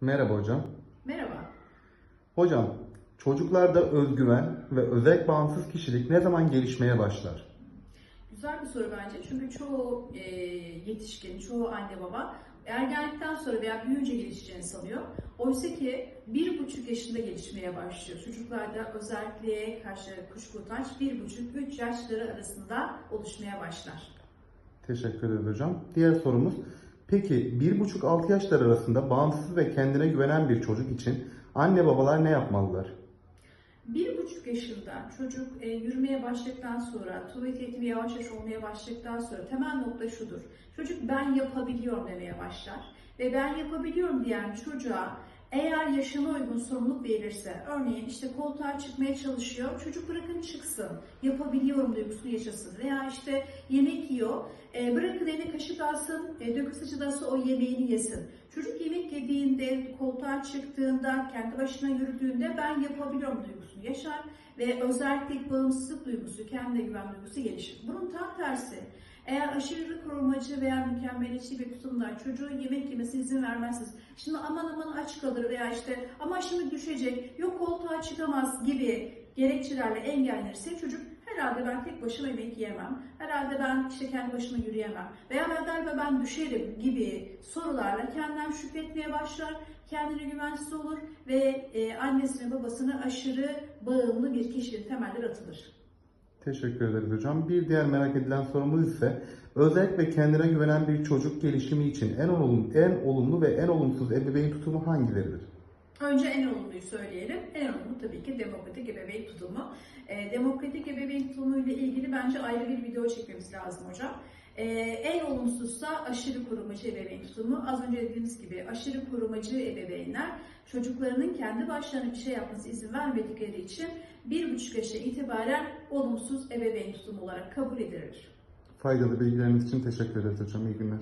Merhaba hocam. Merhaba. Hocam, çocuklarda özgüven ve özel bağımsız kişilik ne zaman gelişmeye başlar? Güzel bir soru bence. Çünkü çoğu e, yetişkin, çoğu anne baba ergenlikten sonra veya büyüyünce gelişeceğini sanıyor. Oysa ki bir buçuk yaşında gelişmeye başlıyor. Çocuklarda özellikle karşı kuşku utanç bir buçuk üç yaşları arasında oluşmaya başlar. Teşekkür ederiz hocam. Diğer sorumuz, peki 1,5-6 yaşlar arasında bağımsız ve kendine güvenen bir çocuk için anne babalar ne yapmalılar? Bir buçuk yaşında çocuk e, yürümeye başladıktan sonra, tuvalet eğitimi yavaş yavaş olmaya başladıktan sonra temel nokta şudur. Çocuk ben yapabiliyorum demeye başlar. Ve ben yapabiliyorum diyen çocuğa eğer yaşına uygun sorumluluk verilirse, örneğin işte koltuğa çıkmaya çalışıyor, çocuk bırakın çıksın, yapabiliyorum duygusunu yaşasın. Veya işte yemek yiyor, e, bırakın eline kaşık alsın, e, dökü sıçrası o yemeğini yesin. Çocuk yemek yediğinde, koltuğa çıktığında, kendi başına yürüdüğünde ben yapabiliyorum duygusunu yaşar ve özellikle bağımsızlık duygusu, kendine güven duygusu gelişir. Bunun tam tersi. Eğer aşırı korumacı veya mükemmeliyetçi bir tutumda çocuğun yemek yemesine izin vermezsiniz. Şimdi aman aman aç kalır veya işte ama şimdi düşecek, yok koltuğa çıkamaz gibi gerekçelerle engellenirse çocuk herhalde ben tek başıma yemek yiyemem, herhalde ben işte kendi başıma yürüyemem veya ben galiba ben düşerim gibi sorularla kendinden şükretmeye başlar, kendine güvensiz olur ve e, annesine babasına aşırı bağımlı bir kişinin temelleri atılır. Teşekkür ederiz hocam. Bir diğer merak edilen sorumuz ise özellikle kendine güvenen bir çocuk gelişimi için en olumlu, en olumlu ve en olumsuz ebeveyn tutumu hangileridir? Önce en olumluyu söyleyelim. En olumlu tabii ki demokratik ebeveyn tutumu. E, demokratik ebeveyn tutumu ile ilgili bence ayrı bir video çekmemiz lazım hocam. E, en olumsuzsa aşırı korumacı ebeveyn tutumu. Az önce dediğimiz gibi aşırı korumacı ebeveynler çocuklarının kendi başlarına bir şey yapması izin vermedikleri için bir buçuk yaşa itibaren olumsuz ebeveyn tutumu olarak kabul edilir. Faydalı bilgileriniz için teşekkür ederiz hocam. İyi günler.